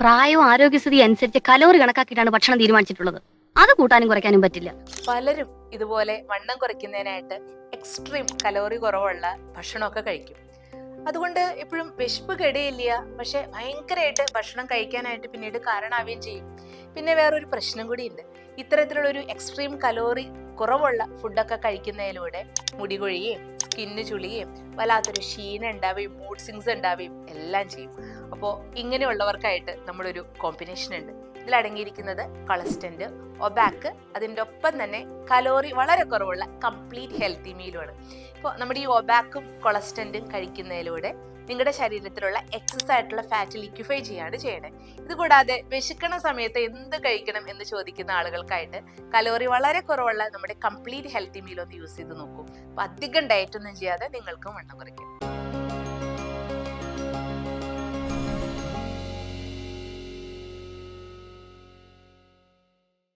പ്രായവും ആരോഗ്യസ്ഥിതി അനുസരിച്ച് കലോറി കണക്കാക്കിയിട്ടാണ് ഭക്ഷണം തീരുമാനിച്ചിട്ടുള്ളത്. അത് കൂട്ടാനും കുറയ്ക്കാനും പറ്റില്ല. പലരും ഇതുപോലെ വണ്ണം കുറയ്ക്കുന്നതിനായിട്ട് എക്സ്ട്രീം കലോറി കുറവുള്ള ഭക്ഷണമൊക്കെ കഴിക്കും. അതുകൊണ്ട് എപ്പോഴും വിശപ്പ് കെടിയില്ല പക്ഷെ ഭയങ്കരമായിട്ട് ഭക്ഷണം കഴിക്കാനായിട്ട് പിന്നീട് കാരണമാവുകയും ചെയ്യും. പിന്നെ വേറൊരു പ്രശ്നം കൂടിയുണ്ട്. ഇത്തരത്തിലുള്ള ഒരു എക്സ്ട്രീം കലോറി കുറവുള്ള ഫുഡൊക്കെ കഴിക്കുന്നതിലൂടെ മുടി കൊഴിയും സ്കിന്ന് ചുളിയും വല്ലാത്തൊരു ക്ഷീണം ഉണ്ടാവുകയും മൂഡ് സിങ്സ് ഉണ്ടാവുകയും എല്ലാം ചെയ്യും. അപ്പോൾ ഇങ്ങനെയുള്ളവർക്കായിട്ട് നമ്മളൊരു കോമ്പിനേഷൻ ഉണ്ട്. ഇതിലടങ്ങിയിരിക്കുന്നത് കൊളസ്റ്റന്റ് ഒബാക്ക് അതിന്റെ ഒപ്പം തന്നെ കലോറി വളരെ കുറവുള്ള കംപ്ലീറ്റ് ഹെൽത്തി മീലുമാണ് ഇപ്പോൾ നമ്മുടെ ഈ ഒബാക്കും കൊളസ്റ്റന്റും കഴിക്കുന്നതിലൂടെ നിങ്ങളുടെ ശരീരത്തിലുള്ള എക്സസ് ആയിട്ടുള്ള ഫാറ്റ് ലിക്വിഫൈ ചെയ്യാണ് ചെയ്യണത് ഇതുകൂടാതെ വിശക്കണ സമയത്ത് എന്ത് കഴിക്കണം എന്ന് ചോദിക്കുന്ന ആളുകൾക്കായിട്ട് കലോറി വളരെ കുറവുള്ള നമ്മുടെ കംപ്ലീറ്റ് ഹെൽത്തി മീൽ ഒന്ന് യൂസ് ചെയ്ത് നോക്കൂ. അപ്പൊ അധികം ഡയറ്റ് ഒന്നും ചെയ്യാതെ നിങ്ങൾക്കും വണ്ണം കുറയ്ക്കും.